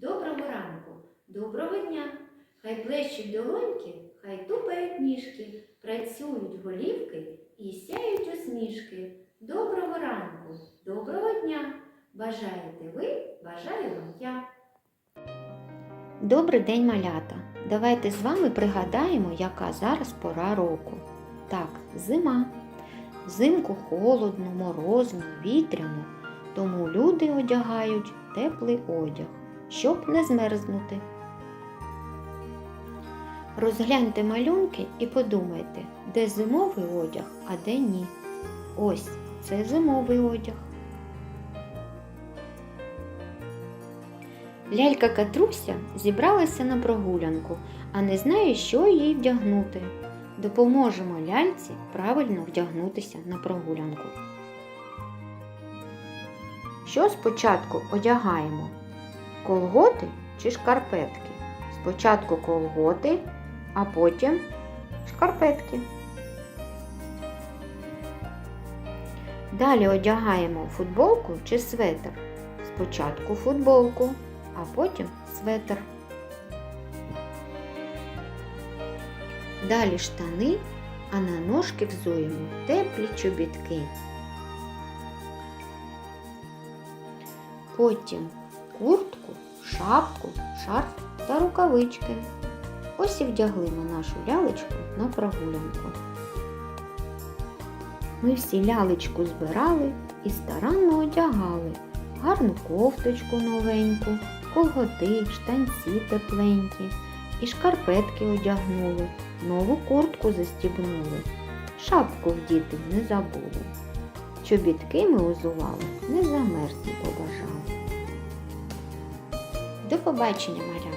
Доброго ранку, доброго дня. Хай плещуть долоньки, хай тупають ніжки, працюють голівки і сяють усмішки. Доброго ранку, доброго дня. Бажаєте ви, бажаю вам я. Добрий день, малята! Давайте з вами пригадаємо, яка зараз пора року. Так, зима. Взимку холодно, морозно, вітряно, тому люди одягають теплий одяг, щоб не змерзнути. Розгляньте малюнки і подумайте, де зимовий одяг, а де ні. Ось це зимовий одяг. Лялька Катруся зібралася на прогулянку, а не знає, що їй вдягнути. Допоможемо ляльці правильно вдягнутися на прогулянку. Що спочатку одягаємо? Колготи чи шкарпетки? Спочатку колготи, а потім шкарпетки. Далі одягаємо футболку чи светр. Спочатку футболку, а потім светр. Далі штани, а на ножки взуємо теплі чобітки. Потім куртку, шапку, шарф та рукавички. Ось і вдягли ми нашу лялечку на прогулянку. Ми всі лялечку збирали і старанно одягали гарну кофточку новеньку, колготи, штанці тепленькі, і шкарпетки одягнули, нову куртку застібнули, шапку вдіти не забули. Чобітки ми узували, не замерзли побажали. До побачення, малята!